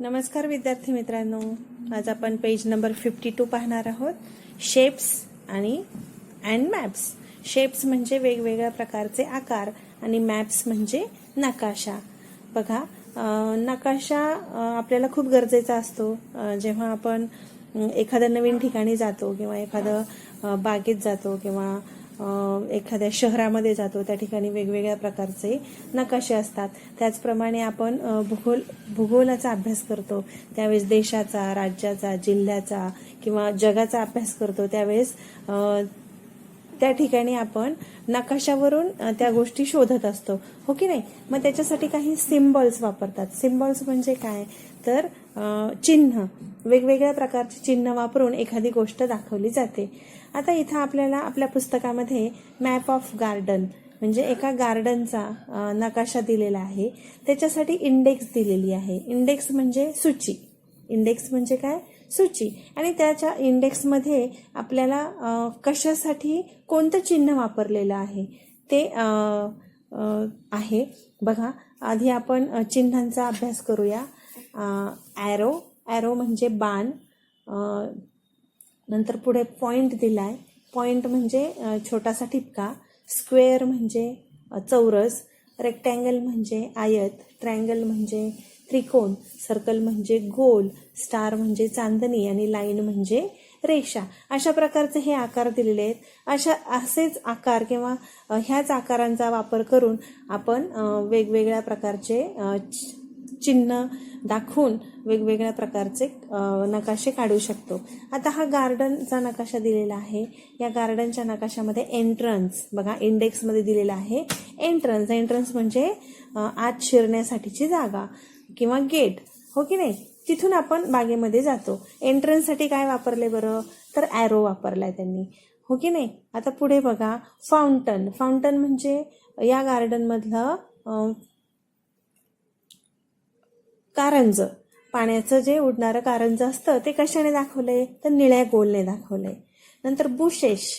नमस्कार विद्यार्थी मित्रांनो. आज आपण पेज नंबर फिफ्टी टू पाहणार आहोत. शेप्स आणि अँड मॅप्स शेप्स म्हणजे वेगवेगळ्या प्रकारचे आकार आणि मॅप्स म्हणजे नकाशा. बघा नकाशा आपल्याला खूप गरजेचा असतो. जेव्हा आपण एखाद्या नवीन ठिकाणी जातो किंवा एखादं बागेत जातो किंवा एखाद्या शहरामध्ये जातो त्या ठिकाणी वेगवेगळ्या प्रकारचे नकाशे असतात. त्याचप्रमाणे आपण भूगोल भूगोलाचा अभ्यास करतो. त्यावेळेस देशाचा राज्याचा जिल्ह्याचा किंवा जगाचा अभ्यास करतो. त्यावेळेस त्या ठिकाणी आपण नकाशावरून त्या गोष्टी शोधत असतो. हो की नाही? मग त्याच्यासाठी काही सिम्बॉल्स वापरतात. सिम्बॉल्स म्हणजे काय? तर चिन्ह. वेगवेगळ्या प्रकारचे चिन्ह वापरून एखादी गोष्ट दाखवली जाते. आता इथं आपल्याला आपल्या पुस्तकामध्ये मॅप ऑफ गार्डन म्हणजे एका गार्डनचा नकाशा दिलेला आहे. त्याच्यासाठी इंडेक्स दिलेली आहे. इंडेक्स म्हणजे सूची. इंडेक्स म्हणजे काय? सूची. आणि त्याच्या इंडेक्समध्ये आपल्याला कशासाठी कोणतं चिन्ह वापरलेलं आहे? ते आहे. बघा आधी आपण चिन्हांचा अभ्यास करूया. ॲरो ॲरो म्हणजे बाण. नंतर पुढे पॉइंट दिलाय. पॉईंट म्हणजे छोटासा ठिपका. स्क्वेअर म्हणजे चौरस. रेक्टँगल म्हणजे आयत. ट्रँगल म्हणजे त्रिकोण. सर्कल म्हणजे गोल. स्टार म्हणजे चांदणी आणि लाईन म्हणजे रेषा. अशा प्रकारचे हे आकार दिलेले आहेत. अशा असेच आकार किंवा ह्याच आकारांचा वापर करून आपण वेगवेगळ्या प्रकारचे चिन्ह दाखवून वेगवेगळ्या प्रकारचे नकाशे काढू शकतो. आता हा गार्डनचा नकाशा दिलेला आहे. या गार्डनच्या नकाशामध्ये एंट्रन्स बघा इंडेक्समध्ये दिलेला आहे. एंट्रन्स एंट्रन्स म्हणजे आत शिरण्यासाठीची जागा किंवा गेट हो की नाही? तिथून आपण बागेमध्ये जातो. एंट्रन्ससाठी काय वापरले बरं? तर ॲरो वापरलाय त्यांनी. हो की नाही? आता पुढे बघा फाउंटन. फाउंटन म्हणजे या गार्डनमधलं कारंज. पाण्याचं जे उडणारं कारंज असतं ते कशाने दाखवलंय? तर निळ्या गोलने दाखवलंय. नंतर बुशेश.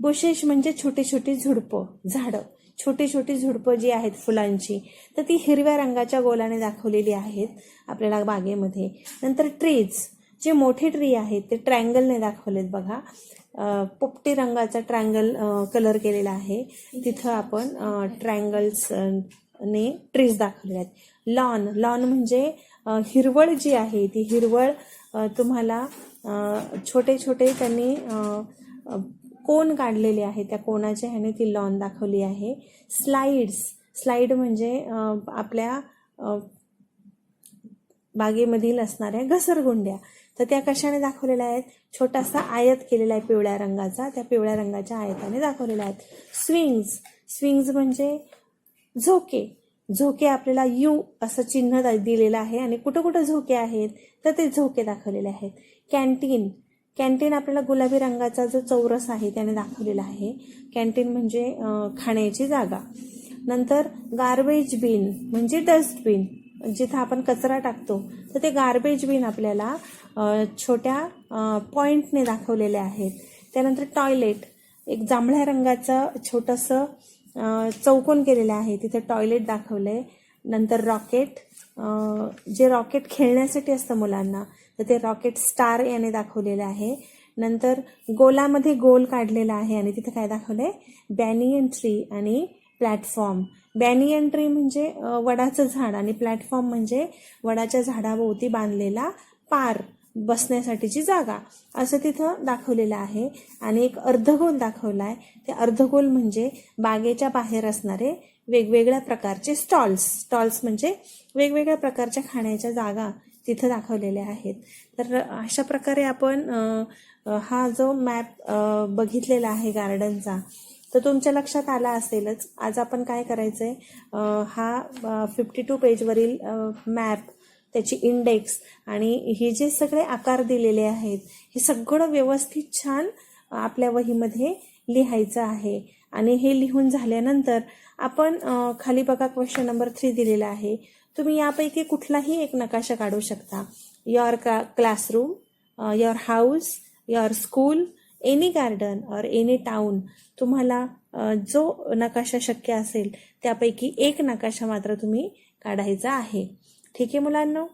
बुशेश म्हणजे छोटी छोटी झुडपं झाडं. छोटी छोटी झुडपं जी आहेत फुलांची तर ती हिरव्या रंगाच्या गोलाने दाखवलेली आहेत आपल्याला बागेमध्ये. नंतर ट्रीज जे मोठे ट्री आहेत ते ट्रँगलने दाखवलेत बघा. पोपटी रंगाचा ट्रँगल कलर केलेला आहे. तिथं आपण ट्रँगल्स ने ट्रीज दाखवले आहेत. लॉन लॉन म्हणजे हिरवळ जी आहे ती हिरवळ तुम्हाला छोटे छोटे त्यांनी कोण काढलेले आहे त्या कोणाच्या ह्याने ती लॉन दाखवली आहे. स्लाइड्स स्लाइड म्हणजे आपल्या बागेमधील असणाऱ्या घसरगुंड्या. तर त्या कशाने दाखवलेल्या आहेत? छोटासा आयत केलेला आहे पिवळ्या रंगाचा. त्या पिवळ्या रंगाच्या आयताने दाखवलेल्या आहेत. स्विंग्स स्विंग्स म्हणजे झोके. झोके आपल्याला यू असं चिन्ह दिलेलं आहे आणि कुठं कुठं झोके आहेत तर ते झोके दाखवलेले आहेत. कॅन्टीन कॅन्टीन आपल्याला गुलाबी रंगाचा जो चौरस आहे त्याने दाखवलेला आहे. कॅन्टीन म्हणजे खाण्याची जागा. नंतर गार्बेज बिन म्हणजे डस्टबिन जिथं आपण कचरा टाकतो तर ते गार्बेज बिन आपल्याला छोट्या पॉइंटने दाखवलेले आहेत. त्यानंतर टॉयलेट एक जांभळ्या रंगाचं छोटंसं चौकोन केलेलं आहे. तिथे टॉयलेट दाखवलंय. नंतर रॉकेट जे रॉकेट खेळण्यासाठी असतं मुलांना तर ते रॉकेट स्टार याने दाखवलेलं आहे. नंतर गोलामध्ये गोल काढलेला आहे आणि तिथे काय दाखवलंय? बॅनियन ट्री आणि प्लॅटफॉर्म बॅनियन ट्री म्हणजे वडाचं झाड आणि प्लॅटफॉर्म म्हणजे वडाच्या झाडाभोवती बांधलेला पार. बसण्यासाठीची जागा असं तिथं दाखवलेलं आहे. आणि एक अर्धगोल दाखवलाय. ते अर्धगोल म्हणजे बागेच्या बाहेर असणारे वेगवेगळ्या प्रकारचे स्टॉल्स. स्टॉल्स म्हणजे वेगवेगळ्या प्रकारच्या खाण्याच्या जागा तिथं दाखवलेल्या आहेत. तर अशा प्रकारे आपण हा जो मॅप बघितलेला आहे गार्डनचा तर तुमच्या लक्षात आला असेलच. आज आपण काय करायचं आहे हा फिफ्टी टू पेजवरील मॅप त्याची इंडेक्स आणि हे जे सगळे आकार दिलेले आहेत हे सगळं व्यवस्थित छान आपल्या वहीमध्ये लिहायचं आहे. आणि हे लिहून झाल्यानंतर आपण खाली बघा क्वेश्चन नंबर थ्री दिलेला आहे. तुम्ही यापैकी कुठलाही एक नकाशा काढू शकता. युअर का classroom your house your school any garden और एनी टाउन तुम्हाला जो नकाशा शक्य असेल त्यापैकी एक नकाशा मात्र तुम्ही काढायचा आहे. ठीक आहे मुलांना